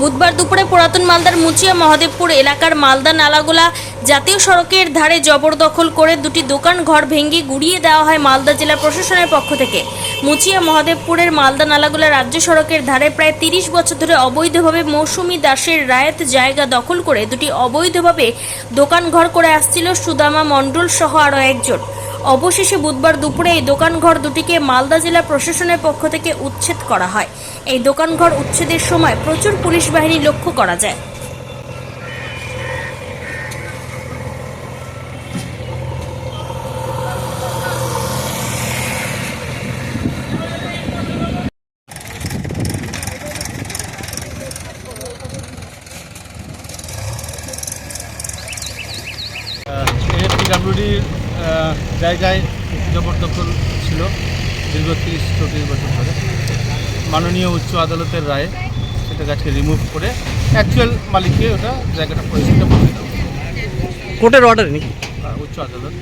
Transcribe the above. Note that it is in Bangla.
বুধবার দুপুরে পুরাতন মালদার মুচিয়া মহাদেবপুর এলাকার মালদা নালাগোলা জাতীয় সড়কের ধারে জবরদখল করে দুটি দোকান ঘর ভেঙে গুড়িয়ে দেওয়া হয় মালদা জেলা প্রশাসনের পক্ষ থেকে। মুচিয়া মহাদেবপুরের মালদা নালাগোলা রাজ্য সড়কের ধারে প্রায় তিরিশ বছর ধরে অবৈধভাবে মৌসুমি দাসের রায়ত জায়গা দখল করে দুটি অবৈধভাবে দোকান ঘর করে আসছিল সুদামা মণ্ডল সহ আরও একজন। অবশেষে বুধবার দুপুরে এই দোকানঘর দুটিকে মালদা জেলা প্রশাসনের পক্ষ থেকে উচ্ছেদ করা হয়। এই দোকানঘর উচ্ছেদের সময় প্রচুর পুলিশ বাহিনী লক্ষ্য করা যায়। জায়গায় জবরদখল ছিল দীর্ঘ তিরিশ চল্লিশ বছর ধরে। মাননীয় উচ্চ আদালতের রায়ে সেটা গাছকে রিমুভ করে অ্যাকচুয়াল মালিককে ওটা জায়গাটা পরিষ্কার করে দেওয়া কোর্টের অর্ডার নাকি? উচ্চ আদালত।